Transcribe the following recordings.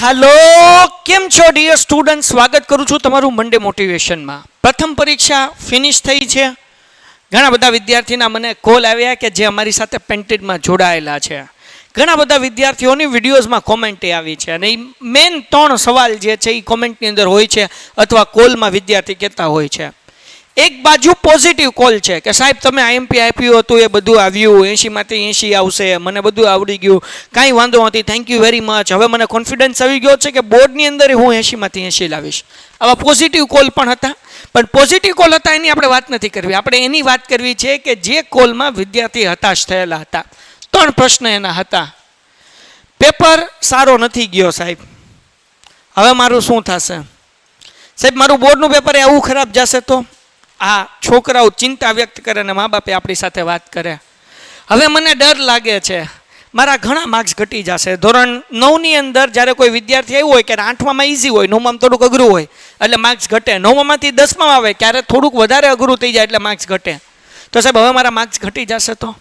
હાલો, કેમ છો dear student સ્વાગત કરું છું તમારું મંડે મોટિવેશનમાં પ્રથમ પરીક્ષા ફિનિશ થઈ છે. ઘણા બધા વિદ્યાર્થીના મને કોલ આવ્યા કે જે અમારી સાથે પેન્ટેડમાં જોડાયેલા છે. ઘણા બધા વિદ્યાર્થીઓની વિડીયોઝમાં કોમેન્ટ આવી છે. અને એ મેન ત્રણ સવાલ જે છે એ કોમેન્ટની અંદર હોય છે અથવા કોલમાં વિદ્યાર્થી કહેતા હોય છે. એક બાજુ પોઝિટિવ કોલ છે કે સાહેબ તમે આઈએમપી આપ્યું હતું, એ બધું આવ્યું, એંશીમાંથી એંશી આવશે, મને બધું આવડી ગયું, કાંઈ વાંધો નથી થેન્ક યુ વેરી મચ હવે મને કોન્ફિડન્સ આવી ગયો છે કે બોર્ડની અંદર હું એંશીમાંથી એંશી લાવીશ. આવા પોઝિટિવ કોલ પણ હતા, પણ પોઝિટિવ કોલ હતા એની આપણે વાત નથી કરવી. આપણે એની વાત કરવી છે કે જે કોલમાં વિદ્યાર્થી હતાશ થયેલા હતા. ત્રણ પ્રશ્ન એના હતા. પેપર સારો નથી ગયો સાહેબ. હવે મારું શું થશે? સાહેબ, મારું બોર્ડનું પેપર આવું ખરાબ જશે તો? આ છોકરાઓ ચિંતા વ્યક્ત કરે અને મા બાપે આપણી સાથે વાત કરે. હવે મને ડર લાગે છે. મારા ઘણા માર્ક્સ ઘટી જશે. ધોરણ નવની અંદર જ્યારે કોઈ વિદ્યાર્થી આવ્યું હોય ક્યારે આઠમામાં ઇઝી હોય, નવમાં થોડુંક અઘરું હોય, એટલે માર્ક્સ ઘટે. નવમાંથી દસમાં આવે ક્યારે થોડુંક વધારે અઘરું થઈ જાય એટલે માર્ક્સ ઘટે. તો સાહેબ, હવે મારા માર્ક્સ ઘટી જશે તો?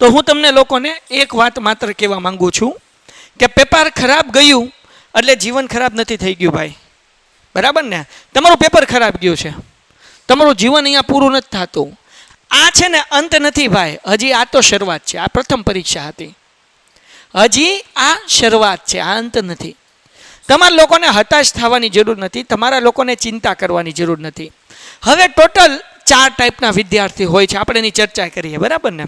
તો હું તમને લોકોને એક વાત માત્ર કહેવા માંગુ છું કે પેપર ખરાબ ગયું એટલે જીવન ખરાબ નથી થઈ ગયું ભાઈ. બરાબર ને? તમારું પેપર ખરાબ ગયું છે. તમારું જીવન અહીંયા પૂરું નથી થતું. આ છે ને અંત નથી ભાઈ. હજી આ તો શરૂઆત છે. આ પ્રથમ પરીક્ષા હતી. હજી આ શરૂઆત છે. આ અંત નથી. તમારા લોકોને હતાશ થવાની જરૂર નથી. તમારા લોકોને ચિંતા કરવાની જરૂર નથી. હવે ટોટલ ચાર ટાઈપના વિદ્યાર્થી હોય છે. આપણે એની ચર્ચા કરીએ. બરાબર ને?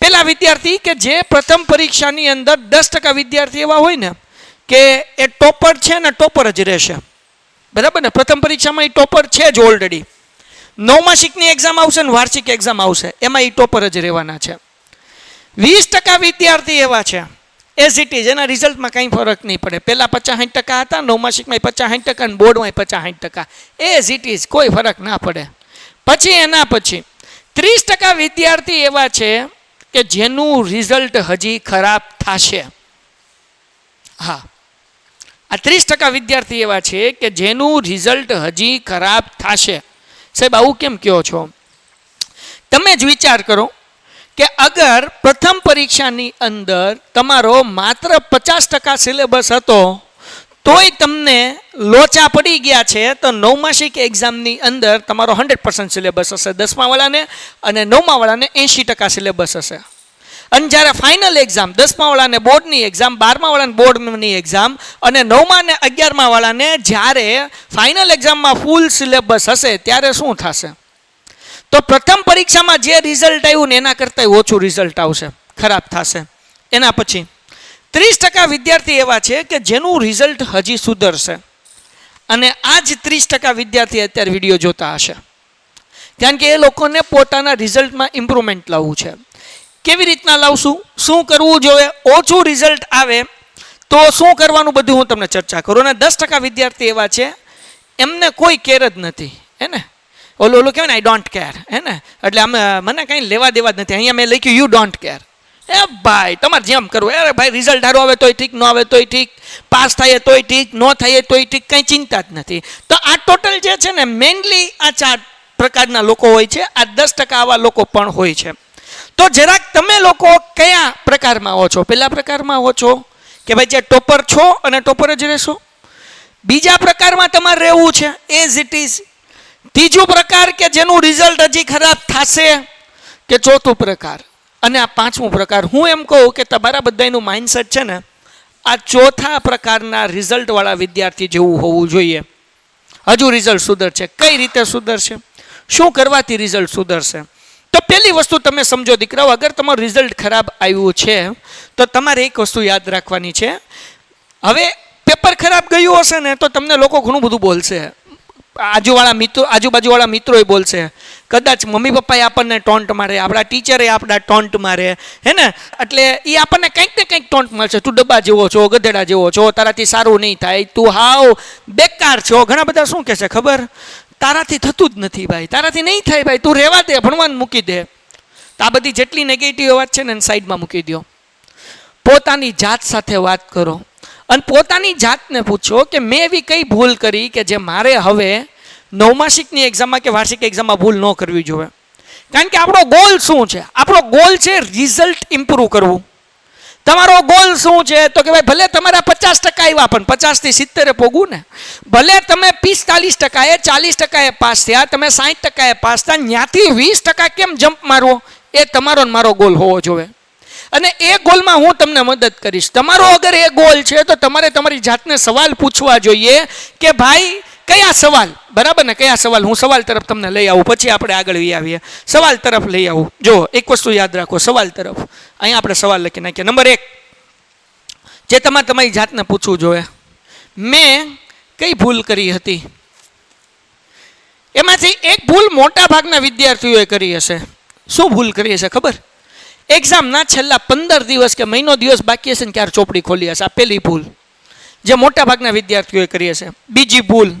પેલા વિદ્યાર્થી કે જે પ્રથમ પરીક્ષાની અંદર દસ ટકા વિદ્યાર્થી એવા હોય ને કે એ ટોપર છે ને ટોપર જ રહેશે. બરાબર ને? પ્રથમ પરીક્ષામાં એ ટોપર છે જ ઓલરેડી નવમાસિકની એક્ઝામ આવશે ને વાર્ષિક એક્ઝામ આવશે. એમાં એ ટોપર જ રહેવાના છે. વીસ ટકા વિદ્યાર્થી એવા છે. એઝ ઇટ ઇઝ એના રિઝલ્ટમાં કંઈ ફરક નહીં પડે. પહેલાં પચાસ સાઠ ટકા હતા નવમાસિકમાં પચાસ સાઠ ટકા અને બોર્ડમાં પચાસ સાઠ ટકા. એઝ ઇટ ઇઝ કોઈ ફરક ના પડે. પછી એના પછી, ત્રીસ ટકા વિદ્યાર્થી એવા છે કે જેનું રિઝલ્ટ હજી ખરાબ થશે. હા. આ ત્રીસ ટકા વિદ્યાર્થી એવા છે કે જેનું રિઝલ્ટ હજી ખરાબ થશે. સાહેબ, આવું કેમ કહો છો? તમે જ વિચાર કરો કે અગર પ્રથમ પરીક્ષાની અંદર તમારો માત્ર પચાસ ટકા સિલેબસ હતો, તોય તમને લોચા પડી ગયા છે, તો નવમાસિક એક્ઝામની અંદર તમારો હંડ્રેડ પર્સન્ટ સિલેબસ હશે, દસમાવાળાને અને નવમાવાળાને એંશી ટકા સિલેબસ હશે. અને જ્યારે ફાઇનલ એક્ઝામ દસમાવાળાને બોર્ડની એક્ઝામ બારમાવાળાને બોર્ડની એક્ઝામ અને નવમા અને અગિયારમા વાળાને જ્યારે ફાઇનલ એક્ઝામમાં ફૂલ સિલેબસ હશે, ત્યારે શું થશે? તો પ્રથમ પરીક્ષામાં જે રિઝલ્ટ આવ્યું ને એના કરતાં ઓછું રિઝલ્ટ આવશે, ખરાબ થશે. એના પછી, ત્રીસ ટકા વિદ્યાર્થી એવા છે કે જેનું રિઝલ્ટ હજી સુધરશે. અને આ જ ત્રીસ ટકા વિદ્યાર્થી અત્યારે વીડિયો જોતા હશે. કારણ કે એ લોકોને પોતાના રિઝલ્ટમાં ઇમ્પ્રુવમેન્ટ લાવવું છે. કેવી રીતના લાવશું? શું કરવું જોઈએ? ઓછું રિઝલ્ટ આવે તો શું કરવાનું બધું હું તમને ચર્ચા કરું. અને દસ ટકા વિદ્યાર્થી એવા છે, એમને કોઈ કેર જ નથી, હે ને? ઓલું ઓલું કહેવાય ને આઈ ડોન્ટ કેર હે ને? એટલે આમ મને કંઈ લેવા દેવા જ નથી. અહીંયા મેં લખ્યું યુ ડોન્ટ કેર એ ભાઈ, તમારે જેમ કરવું, અરે ભાઈ રિઝલ્ટ સારું આવે તોય ઠીક, ન આવે તોય ઠીક, પાસ થાય તોય ઠીક, ન થાય તોય ઠીક, કંઈ ચિંતા જ નથી. તો આ ટોટલ જે છે ને મેઇનલી આ ચાર પ્રકારના લોકો હોય છે. આ દસ ટકા આવા લોકો પણ હોય છે. તો જરાક તમે લોકો કયા પ્રકારમાં આવો છો? પહેલા પ્રકારમાં આવો છો કે ભાઈ જે ટોપર છો અને ટોપર જ રહેશો? બીજા પ્રકારમાં તમારે રહેવું છે. એઝ ઇટ ઇઝ ત્રીજો પ્રકાર કે જેનું રિઝલ્ટ હજી ખરાબ થશે કે ચોથું પ્રકાર? અને આ પાંચમું પ્રકાર. હું એમ કહું કે તમારા બધાનું માઇન્ડસેટ છે ને, આ ચોથા પ્રકારના રિઝલ્ટવાળા વિદ્યાર્થી જેવું હોવું જોઈએ. હજુ રિઝલ્ટ સુધરશે. કઈ રીતે સુધરશે? શું કરવાથી રિઝલ્ટ સુધરશે? તો પહેલી વસ્તુ તમે સમજો દીકરાઓ, અગર તમારું રિઝલ્ટ ખરાબ આવ્યું છે, તો તમારે એક વસ્તુ યાદ રાખવાની છે. હવે પેપર ખરાબ ગયું હશે ને, તો તમને લોકો ઘણું બધું બોલશે. આજુવાળા મિત્રો, આજુબાજુવાળા મિત્રોએ બોલશે. કદાચ મમ્મી પપ્પાએ આપણને ટોન્ટ મારે, આપણા ટીચરે આપણા ટોન્ટ મારે, હે ને? એટલે એ આપણને કંઈક ને કંઈક ટોન્ટ મળશે. તું ડબ્બા જેવો છો, ગધેડા જેવો છો, તારાથી સારું નહીં થાય, તું હાવ બેકાર છો. ઘણા બધા શું કહેશે ખબર? તારાથી થતું જ નથી ભાઈ. તારાથી નહીં થાય ભાઈ. તું રહેવા દે, ભણવાનું મૂકી દે. આ બધી જેટલી નેગેટિવ વાત છે ને એને સાઈડમાં મૂકી દો પોતાની જાત સાથે વાત કરો. અને પોતાની જાતને પૂછો કે મેં એવી કઈ ભૂલ કરી કે જે મારે હવે નવમાસિકની એક્ઝામમાં કે વાર્ષિક એક્ઝામમાં ભૂલ ન કરવી જોઈએ કારણ કે આપણો ગોલ શું છે? આપણો ગોલ છે રિઝલ્ટ ઇમ્પ્રૂવ કરવું. તમારો ગોલ શું છે? તો કે ભાઈ, ભલે તમારા પચાસ ટકા આવ્યા, પણ પચાસથી સિત્તેરે પોગવું ને. ભલે તમે પિસ્તાલીસ ટકાએ ચાલીસ ટકાએ પાસ થયા, તમે સાહીઠ ટકાએ પાસ થયા ત્યાંથી વીસ ટકા કેમ જમ્પ મારવો એ તમારો ને મારો ગોલ હોવો જોઈએ. અને એ ગોલમાં હું તમને મદદ કરીશ. તમારો અગર એ ગોલ છે, તો તમારે તમારી જાતને સવાલ પૂછવા જોઈએ કે ભાઈ કયા સવાલ? બરાબર ને? કયા સવાલ? હું સવાલ તરફ તમને લઈ આવું, પછી આપણે આગળ આવીએ. સવાલ તરફ લઈ આવું. જો એક વસ્તુ યાદ રાખો, સવાલ તરફ. અહીંયા આપણે સવાલ લખી નાખીએ. નંબર એક, જે તમારે તમારી જાતને પૂછવું જોઈએ, મેં કઈ ભૂલ કરી હતી? એમાંથી એક ભૂલ મોટા ભાગના વિદ્યાર્થીઓએ કરી હશે. શું ભૂલ કરી હશે ખબર? એક્ઝામના છેલ્લા પંદર દિવસ કે મહિનો દિવસ બાકી હશે ને, ક્યારે ચોપડી ખોલી હશે? આ પહેલી ભૂલ, જે મોટા ભાગના વિદ્યાર્થીઓએ કરી હશે. બીજી ભૂલ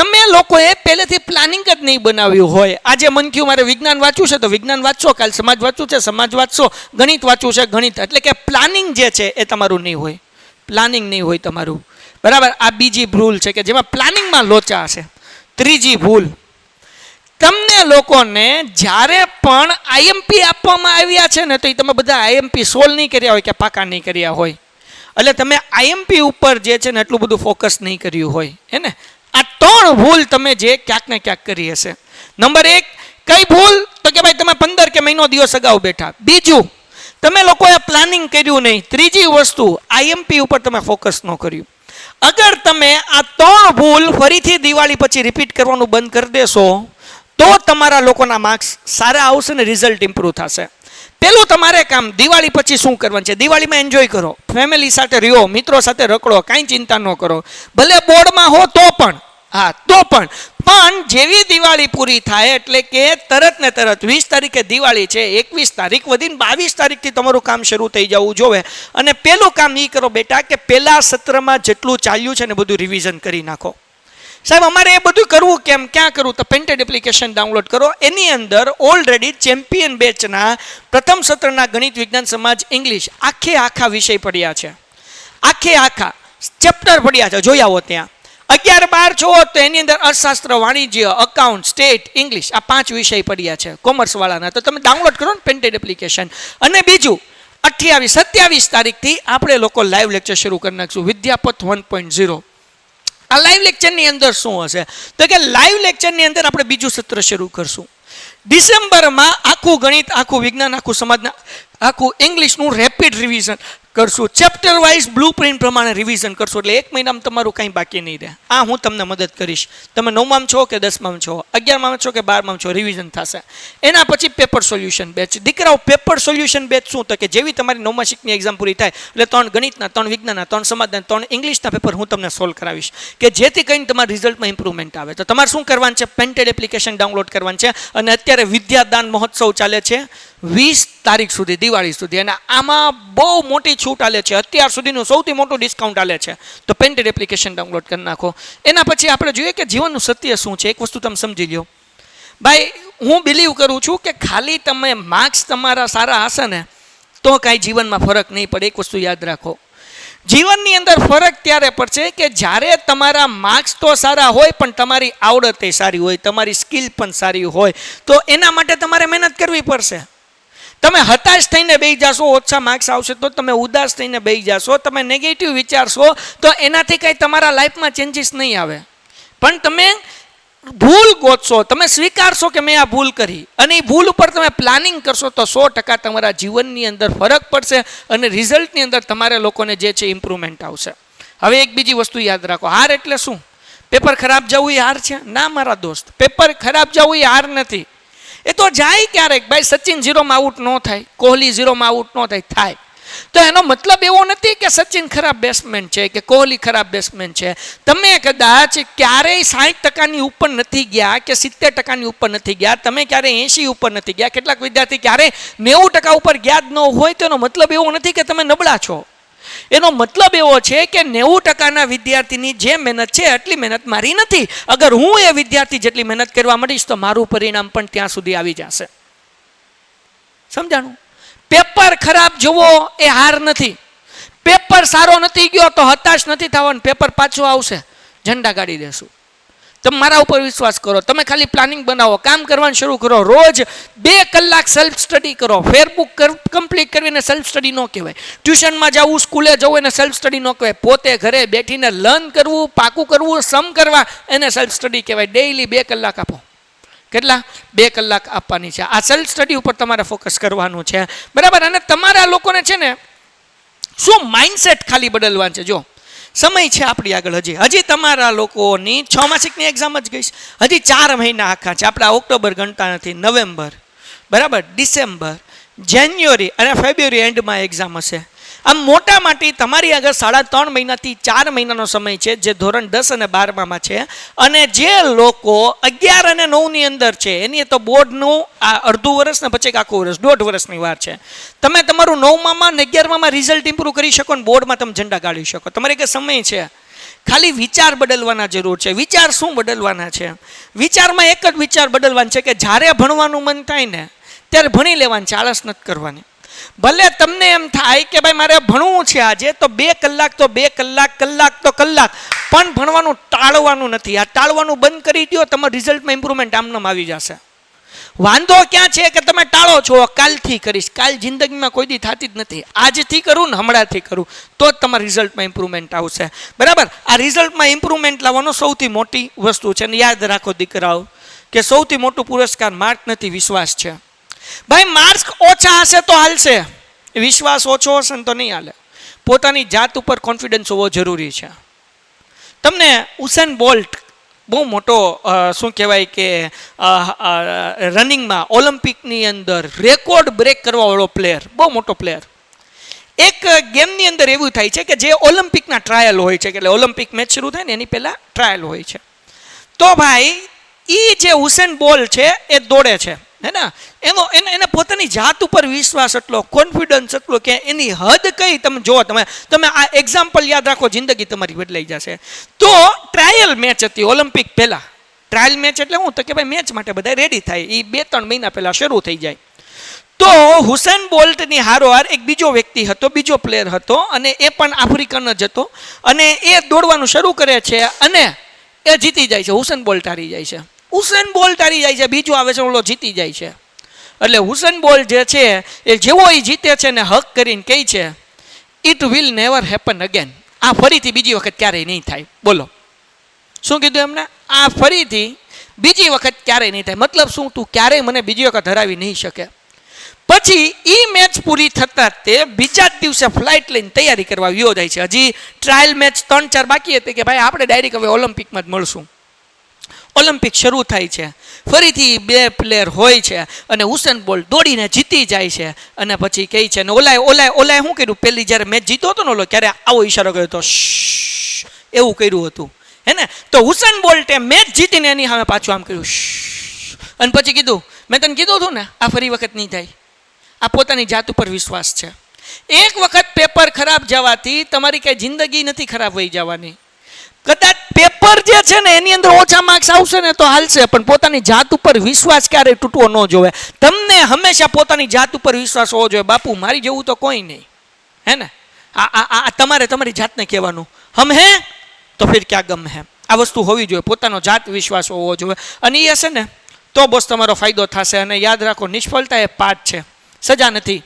તમે લોકોએ પહેલેથી પ્લાનિંગ જ નહીં બનાવ્યું હોય. આજે મન ક્યુ મારે વિજ્ઞાન વાંચવું છે, તો વિજ્ઞાન વાંચશો, કાલ સમાજ વાંચવું છે, સમાજ વાંચશો, ગણિત વાંચવું છે, ગણિત. એટલે કે પ્લાનિંગ જે છે એ તમારું નહીં હોય. પ્લાનિંગ નહીં હોય તમારું. બરાબર? આ બીજી ભૂલ છે કે જેમાં પ્લાનિંગમાં લોચા હશે. ત્રીજી ભૂલ. તમને લોકોને જ્યારે પણ આઈએમપી આપવામાં આવ્યા છે ને, તો એ તમે બધા આઈએમપી સોલ્વ નહીં કર્યા હોય કે પાકા નહીં કર્યા હોય. એટલે તમે આઈએમપી ઉપર જે છે ને, એટલું બધું ફોકસ નહીં કર્યું હોય. હે ને? ત્રણ ભૂલ તમે જે ક્યાંક ને ક્યાંક કરી હશે. નંબર એક, કઈ ભૂલ? તો કે ભાઈ તમે પંદર કે મહિનો દિવસ અગાઉ બેઠા. બીજું, તમે લોકોએ પ્લાનિંગ કર્યું નહીં. ત્રીજી વસ્તુ આઈએમપી ઉપર તમે ફોકસ ન કર્યું. અગર તમે આ ત્રણ ભૂલ ફરીથી દિવાળી પછી રિપીટ કરવાનું બંધ કરી દેશો, તો તમારા લોકોના માર્ક્સ સારા આવશે ને રિઝલ્ટ ઇમ્પ્રૂવ થશે. પેલું તમારે કામ, દિવાળી પછી શું કરવાનું છે? દિવાળીમાં એન્જોય કરો. ફેમિલી સાથે રહ્યો, મિત્રો સાથે રખડો, કાંઈ ચિંતા ન કરો. ભલે બોર્ડમાં હો તો પણ હા, તો પણ પણ જેવી દિવાળી પૂરી થાય એટલે કે તરત ને તરત વીસ તારીખે દિવાળી છે, એકવીસ તારીખ વધીને બાવીસ તારીખથી તમારું કામ શરૂ થઈ જવું જોવે. અને પેલું કામ એ કરો બેટા કે પહેલાં સત્રમાં જેટલું ચાલ્યું છે ને બધું રિવિઝન કરી નાખો. સાહેબ, અમારે એ બધું કરવું કેમ? ક્યાં કરવું? તો પેન્ટેડ એપ્લિકેશન ડાઉનલોડ કરો. એની અંદર ઓલરેડી ચેમ્પિયન બેચના પ્રથમ સત્રના ગણિત વિજ્ઞાન સમાજ ઇંગ્લિશ આખે આખા વિષય પડ્યા છે. આખે આખા ચેપ્ટર પડ્યા છે. જોઈ આવો ત્યાં. અગિયાર બાર છો તો એની અંદર અર્થશાસ્ત્ર, વાણિજ્ય અકાઉન્ટ સ્ટેટ ઇંગ્લિશ આ પાંચ વિષય પડ્યા છે કોમર્સવાળાના તો તમે ડાઉનલોડ કરો ને પેન્ટેડ એપ્લિકેશન અને બીજું, અઠ્યાવીસ, સત્યાવીસ તારીખથી આપણે લોકો લાઈવ લેક્ચર શરૂ કરી નાખશું. વિદ્યાપથ વન પોઈન્ટ ઝીરો આ લાઈવ લેક્ચરની અંદર શું હશે? તો કે લાઈવ લેક્ચરની અંદર આપણે બીજું સત્ર શરૂ કરશું. ડિસેમ્બરમાં આખું ગણિત, આખું વિજ્ઞાન, આખું સમાજના, આખું ઇંગ્લિશનું રેપિડ રિવિઝન કરશું. ચેપ્ટર વાઇઝ બ્લુ પ્રિન્ટ પ્રમાણે રિવિઝન કરશું. એટલે એક મહિનામાં તમારું કંઈ બાકી નહીં રહે. આ હું તમને મદદ કરીશ. તમે નવમાં છો કે દસમાં છો? અગિયારમાં છો કે બારમાં છો? રિવિઝન થશે. એના પછી પેપર સોલ્યુશન બેચ દીકરાઓ પેપર સોલ્યુશન બેચ શું? તો કે જેવી તમારી નવમા શીખની એક્ઝામ પૂરી થાય, એટલે ત્રણ ગણિતના, ત્રણ વિજ્ઞાનના, ત્રણ સમાજના, ત્રણ ઇંગ્લિશના પેપર હું તમને સોલ્વ કરાવીશ. કે જેથી કરીને તમારા રિઝલ્ટમાં ઇમ્પ્રુવમેન્ટ આવે. તો તમારે શું કરવાનું છે? પેન્ટેડ એપ્લિકેશન ડાઉનલોડ કરવાનું છે. અને અત્યારે વિદ્યાદાન મહોત્સવ ચાલે છે. વીસ તારીખ સુધી, દિવાળી સુધી. અને આમાં બહુ મોટી છૂટ આલે છે. અત્યાર સુધીનું સૌથી મોટું ડિસ્કાઉન્ટ આલે છે. તો પેન્ટેડ એપ્લિકેશન ડાઉનલોડ કરી નાખો. એના પછી આપણે જોઈએ કે જીવનનું સત્ય શું છે? એક વસ્તુ તમે સમજી લો ભાઈ, હું બિલીવ કરું છું કે ખાલી તમે માર્ક્સ તમારા સારા હશે ને, તો કાંઈ જીવનમાં ફરક નહીં પડે. એક વસ્તુ યાદ રાખો. જીવનની અંદર ફરક ત્યારે પડશે કે જ્યારે તમારા માર્ક્સ તો સારા હોય, પણ તમારી આવડત સારી હોય, તમારી સ્કિલ પણ સારી હોય. તો એના માટે તમારે મહેનત કરવી પડશે. તમે હતાશ થઈને બેસી જશો, ઓછા માર્ક્સ આવશે તો તમે ઉદાસ થઈને બેસી જશો. તમે નેગેટિવ વિચારશો તો એનાથી કંઈ તમારા લાઈફમાં ચેન્જીસ નહીં આવે. પણ તમે ભૂલ ગોતશો, તમે સ્વીકારશો કે મેં આ ભૂલ કરી અને એ ભૂલ ઉપર તમે પ્લાનિંગ કરશો તો સો ટકા તમારા જીવનની અંદર ફરક પડશે અને રિઝલ્ટની અંદર તમારે લોકોને જે છે ઇમ્પ્રુવમેન્ટ આવશે. હવે એક બીજી વસ્તુ યાદ રાખો, હાર એટલે શું? પેપર ખરાબ જવું એ હાર છે? ના મારા દોસ્ત, પેપર ખરાબ જવું એ હાર નથી. એ તો જાય ક્યારેક. ભાઈ, સચિન ઝીરોમાં આઉટ ન થાય. કોહલી ઝીરોમાં આઉટ ન થાય થાય. તો એનો મતલબ એવો નથી કે સચિન ખરાબ બેટ્સમેન છે કે કોહલી ખરાબ બેટ્સમેન છે. તમે કદાચ ક્યારેય સાઠ ટકાની ઉપર નથી ગયા કે સિત્તેર ટકાની ઉપર નથી ગયા. તમે ક્યારેય એંશી ઉપર નથી ગયા. કેટલાક વિદ્યાર્થી ક્યારેય નેવું ટકા ઉપર ગયા જ ન હોય તો એનો મતલબ એવો નથી કે તમે નબળા છો. એનો મતલબ એવો છે કે નેવું ટકાના વિદ્યાર્થીની જે મહેનત છે એટલી મહેનત મારી નથી. અગર હું એ વિદ્યાર્થી જેટલી મહેનત કરવા માંડીશ તો મારું પરિણામ પણ ત્યાં સુધી આવી જશે. સમજાણું? પેપર ખરાબ જુઓ એ હાર નથી. પેપર સારો નથી ગયો તો હતાશ નથી થવાનું. પેપર પાછું આવશે. ઝંડા કાઢી દેશું. તમે મારા ઉપર વિશ્વાસ કરો. તમે ખાલી પ્લાનિંગ બનાવો, કામ કરવાનું શરૂ કરો. રોજ બે કલાક સેલ્ફ સ્ટડી કરો. ફેરબુક કમ્પ્લીટ કરીને સેલ્ફ સ્ટડી ન કહેવાય. ટ્યુશનમાં જવું સ્કૂલે જવું એને સેલ્ફ સ્ટડી ન કહેવાય. પોતે ઘરે બેઠીને લર્ન કરવું, પાકું કરવું, સમ કરવા એને સેલ્ફ સ્ટડી કહેવાય. ડેઈલી બે કલાક આપો. કેટલા? બે કલાક આપવાની છે. આ સેલ્ફ સ્ટડી ઉપર તમારે ફોકસ કરવાનું છે. બરાબર? અને તમારા લોકોને છે ને, શું માઇન્ડસેટ ખાલી બદલવાનું છે? જો સમય છે આપણી આગળ હજી. હજી તમારા લોકોની છ માસિકની એક્ઝામ જ ગઈ છે. હજી ચાર મહિના આખા છે. આપણા ઓક્ટોબર ગણતા નથી, નવેમ્બર. બરાબર? ડિસેમ્બર, જાન્યુઆરી અને ફેબ્રુઆરી એન્ડમાં એક્ઝામ હશે. આમ મોટા માટે તમારી આગળ સાડા ત્રણ મહિનાથી ચાર મહિનાનો સમય છે, જે ધોરણ દસ અને બારમામાં છે. અને જે લોકો અગિયાર અને નવની અંદર છે, એની તો બોર્ડનું આ અડધું વર્ષ ને પછી આખું વર્ષ, દોઢ વર્ષની વાર છે. તમે તમારું નવમામાં ને અગિયારમાં રિઝલ્ટ ઇમ્પ્રૂવ કરી શકો ને બોર્ડમાં તમે ઝંડા ગાળી શકો. તમારે કે સમય છે. ખાલી વિચાર બદલવાના જરૂર છે. વિચાર શું બદલવાના છે? વિચારમાં એક જ વિચાર બદલવાનો છે કે જ્યારે ભણવાનું મન થાય ને, ત્યારે ભણી લેવાનું છે. આળસ નથી કરવાની. ભલે તમને એમ થાય કે ભાઈ મારે ભણવું છે આજે, તો બે કલાક તો બે કલાક કલાક તો કલાક. પણ ભણવાનું ટાળવાનું નથી. આ ટાળવાનું બંધ કરી દો તમારા રિઝલ્ટમાં ઇમ્પ્રુવમેન્ટ આમનામ આવી જશે. વાંધો ક્યાં છે કે તમે ટાળો છો? કાલથી કરીશ. કાલ જિંદગીમાં કોઈ દી થતી જ નથી. આજથી કરું ને હમણાંથી કરું. તો જ તમારા રિઝલ્ટમાં ઇમ્પ્રુવમેન્ટ આવશે. બરાબર? આ રિઝલ્ટમાં ઇમ્પ્રુવમેન્ટ લાવવાનો સૌથી મોટી વસ્તુ છે. અને યાદ રાખો દીકરાઓ, કે સૌથી મોટું પુરસ્કાર માર્ક નથી, વિશ્વાસ છે. ભાઈ, માર્ક્સ ઓછા હશે તો હાલશે. વિશ્વાસ ઓછો હશે ને તો નહીં હાલે. પોતાની જાત ઉપર કોન્ફિડન્સ હોવો જરૂરી છે. તમને ઉસેન બોલ્ટ બહુ મોટો શું કહેવાય કે રનિંગમાં ઓલિમ્પિકની અંદર રેકોર્ડ બ્રેક કરવાવાળો પ્લેયર, બહુ મોટો પ્લેયર. એક ગેમની અંદર એવું થાય છે કે જે ઓલિમ્પિકના ટ્રાયલ હોય છે એટલે ઓલિમ્પિક મેચ શરૂ થાય ને એની પહેલાં ટ્રાયલ હોય છે. તો ભાઈ એ જે હુસેન બોલ છે, એ દોડે છે. હે ને? એનો એને એને પોતાની જાત ઉપર વિશ્વાસ એટલો કોન્ફિડન્સ એટલો કે એની હદ કઈ તમે જુઓ, તમે તમે આ એક્ઝામ્પલ યાદ રાખો, જિંદગી તમારી બદલાઈ જશે. તો ટ્રાયલ મેચ હતી ઓલિમ્પિક પહેલાં. ટ્રાયલ મેચ એટલે હું તો કે ભાઈ મેચ માટે બધા રેડી થાય. એ બે ત્રણ મહિના પહેલાં શરૂ થઈ જાય. તો હુસેન બોલ્ટની હારોહાર એક બીજો વ્યક્તિ હતો, બીજો પ્લેયર હતો અને એ પણ આફ્રિકન જ હતો અને એ દોડવાનું શરૂ કરે છે અને એ જીતી જાય છે. હુસેન બોલ્ટ હારી જાય છે. હુસેન બોલ્ટ હારી જાય છે, બીજો આવે છે, ઓલો જીતી જાય છે. એટલે હુસેન બોલ્ટ જે છે, એ જેવો એ જીતે છે ને હક કરીને કહે છે it will never happen again આ ફરીથી બીજી વખત ક્યારેય નહીં થાય. બોલો. શું કીધું એમને? આ ફરીથી બીજી વખત ક્યારેય નહીં થાય. મતલબ શું? તું ક્યારેય મને બીજી વખત હરાવી નહીં શકે. પછી એ મેચ પૂરી થતાં તે બીજા જ દિવસે ફ્લાઇટ લઈને તૈયારી કરવા વિયો જાય છે. હજી ટ્રાયલ મેચ ત્રણ ચાર બાકી હતી કે ભાઈ આપણે ડાયરેક્ટ હવે ઓલિમ્પિકમાં જ મળશું. ઓલિમ્પિક શરૂ થાય છે. ફરીથી બે પ્લેયર હોય છે અને હુસેન બોલ દોડીને જીતી જાય છે અને પછી કહે છે ને ઓલાય ઓલાય ઓલાય શું કર્યું? પહેલી જ્યારે મેચ જીતો હતો ને ઓલો ક્યારે આવો ઈશારો કર્યો હતો. એવું કર્યું હતું. હે ને? તો હુસેન બોલ્ટે મેચ જીતીને એની સામે પાછું આમ કર્યું. અને પછી કીધું, મેં તને કીધું હતું ને, આ ફરી વખત નહીં થાય. આ પોતાની જાત ઉપર વિશ્વાસ છે. એક વખત પેપર ખરાબ જવાથી તમારી કઈ જિંદગી નથી ખરાબ થઈ જવાની. કદાચ પેપર જે છે ને, એની અંદર ઓછા માર્ક્સ આવશે ને તો હાલશે, પણ પોતાની જાત ઉપર વિશ્વાસ ક્યારેય તૂટવો ન જોવે. તમને હંમેશા પોતાની જાત ઉપર વિશ્વાસ હોવો જોઈએ. બાપુ, મારી જેવું તો કોઈ નહીં. હે ને? આ આ તમારે તમારી જાતને કહેવાનું. હમ હે? તો ફિર ક્યાં ગમ હે? આ વસ્તુ હોવી જોઈએ. પોતાનો જાત વિશ્વાસ હોવો જોઈએ. અને એ હશે ને, તો બસ તમારો ફાયદો થશે. અને યાદ રાખો, નિષ્ફળતા એ પાઠ છે. સજા નથી.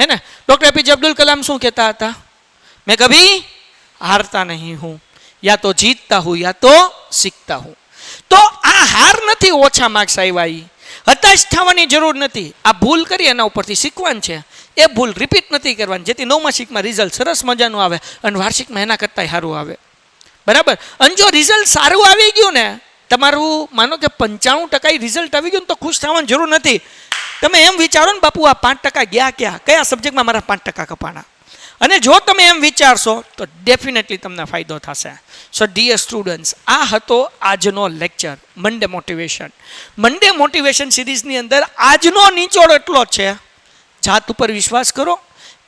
હે ને? ડૉક્ટર એપીજે અબ્દુલ કલામ શું કહેતા હતા? મેં કભી? હારતા નહીં હું. યા તો જીતતા હું, યા તો શીખતા હું. તો આ હાર નથી ઓછા માર્ક્સ આવ્યા એ હતાશ થવાની જરૂર નથી. આ ભૂલ કરી એના ઉપરથી શીખવાનું છે. એ ભૂલ રિપીટ નથી કરવાની. જેથી નવમા શીખમાં રિઝલ્ટ સરસ મજાનું આવે અને વાર્ષિકમાં એના કરતાં સારું આવે. બરાબર? અને જો રિઝલ્ટ સારું આવી ગયું ને, તમારું માનો કે પંચાણું ટકા રિઝલ્ટ આવી ગયું ને તો ખુશ થવાની જરૂર નથી. તમે એમ વિચારો ને બાપુ, આ પાંચ ટકા ગયા ક્યાં? કયા સબ્જેક્ટમાં મારા પાંચ ટકા કપાણા? અને જો તમે એમ વિચારશો, તો ડેફિનેટલી તમને ફાયદો થશે. સો ડિયર સ્ટુડન્ટ્સ આ હતો આજનો lecture Monday motivation Monday motivation સિરીઝની અંદર આજનો નીચોડ એટલો છે. જાત ઉપર વિશ્વાસ કરો.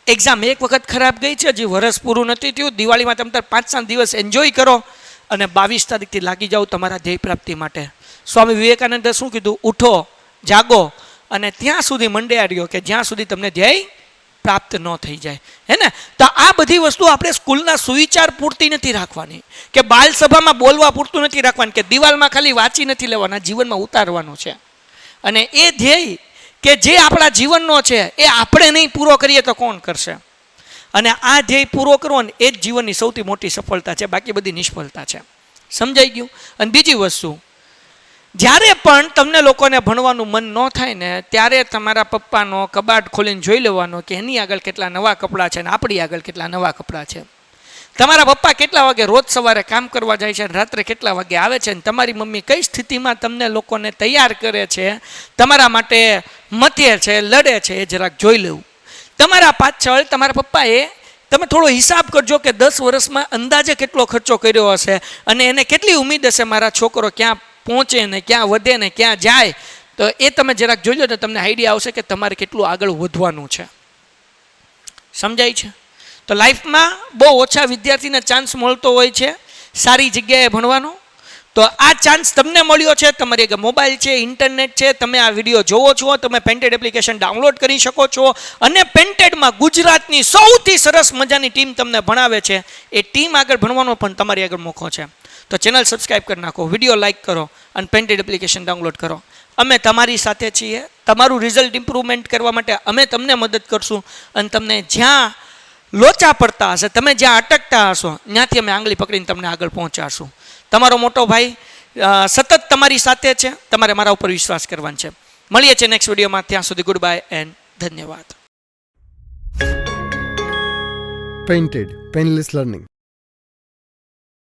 એક્ઝામ એક વખત ખરાબ ગઈ છે, હજી વરસ પૂરું નથી થયું. દિવાળીમાં તમે પાંચ સાત દિવસ એન્જોય કરો અને બાવીસ તારીખથી લાગી જાઓ તમારા ધ્યેય પ્રાપ્તિ માટે. સ્વામી વિવેકાનંદે શું કીધું? ઉઠો, જાગો અને ત્યાં સુધી મંડે રહ્યો કે જ્યાં સુધી તમને ધ્યેય પ્રાપ્ત ન થઈ જાય. હે ને? તો આ બધી વસ્તુ આપણે સ્કૂલના સુવિચાર પૂરતી નથી રાખવાની. કે બાલ સભામાં બોલવા પૂરતું નથી રાખવાનું, કે દિવાલમાં ખાલી વાંચી નથી લેવાના, જીવનમાં ઉતારવાનું છે. અને એ ધ્યેય કે જે આપણા જીવનનો છે, એ આપણે નહીં પૂરો કરીએ તો કોણ કરશે? અને આ ધ્યેય પૂરો કરવો ને એ જ જીવનની સૌથી મોટી સફળતા છે, બાકી બધી નિષ્ફળતા છે. સમજાઈ ગયું? અને બીજી વસ્તુ જ્યારે પણ તમને લોકોને ભણવાનું મન ન થાય ને, ત્યારે તમારા પપ્પાનો કબાટ ખોલીને જોઈ લેવાનો કે એની આગળ કેટલા નવા કપડાં છે ને આપણી આગળ કેટલા નવા કપડાં છે. તમારા પપ્પા કેટલા વાગે રોજ સવારે કામ કરવા જાય છે અને રાત્રે કેટલા વાગે આવે છે અને તમારી મમ્મી કઈ સ્થિતિમાં તમને લોકોને તૈયાર કરે છે, તમારા માટે મથે છે, લડે છે એ જરાક જોઈ લેવું. તમારા પાછળ તમારા પપ્પાએ તમે થોડો હિસાબ કરજો કે દસ વર્ષમાં અંદાજે કેટલો ખર્ચો કર્યો હશે અને એને કેટલી ઉમેદ હશે મારા છોકરો ક્યાં પહોંચે ને ક્યાં વધે ને ક્યાં જાય, તો એ તમે જરાક જોઈ લો તો તમને આઈડિયા આવશે કે તમારે કેટલું આગળ વધવાનું છે. સમજાય છે? તો લાઈફમાં બહુ ઓછા વિદ્યાર્થીને ચાન્સ મળતો હોય છે, સારી જગ્યાએ ભણવાનો તો આ ચાન્સ તમને મળ્યો છે. તમારી મોબાઈલ છે ઇન્ટરનેટ છે. તમે આ વીડિયો જોવો છો, તમે પેન્ટેડ એપ્લિકેશન ડાઉનલોડ કરી શકો છો. અને પેન્ટેડમાં ગુજરાતની સૌથી સરસ મજાની ટીમ તમને ભણાવે છે. એ ટીમ આગળ ભણવાનો પણ તમારી આગળ મોકો છે. તો ચેનલ સબસ્ક્રાઈબ કરી નાખો વીડિયો લાઇક કરો અને પેન્ટેડ એપ્લિકેશન ડાઉનલોડ કરો. અમે તમારી સાથે છીએ. તમારું રિઝલ્ટ ઇમ્પ્રુવમેન્ટ કરવા માટે અમે તમને મદદ કરશું અને તમને જ્યાં લોચા પડતા હશે, તમે જ્યાં અટકતા હશો, ત્યાંથી અમે આંગળી પકડીને તમને આગળ પહોંચાડશું. તમારો મોટો ભાઈ સતત તમારી સાથે છે. તમારે મારા ઉપર વિશ્વાસ કરવાનો છે. મળીએ છીએ નેક્સ્ટ વિડીયોમાં ત્યાં સુધી ગુડ બાય એન્ડ ધન્યવાદ. Painted painless Learning.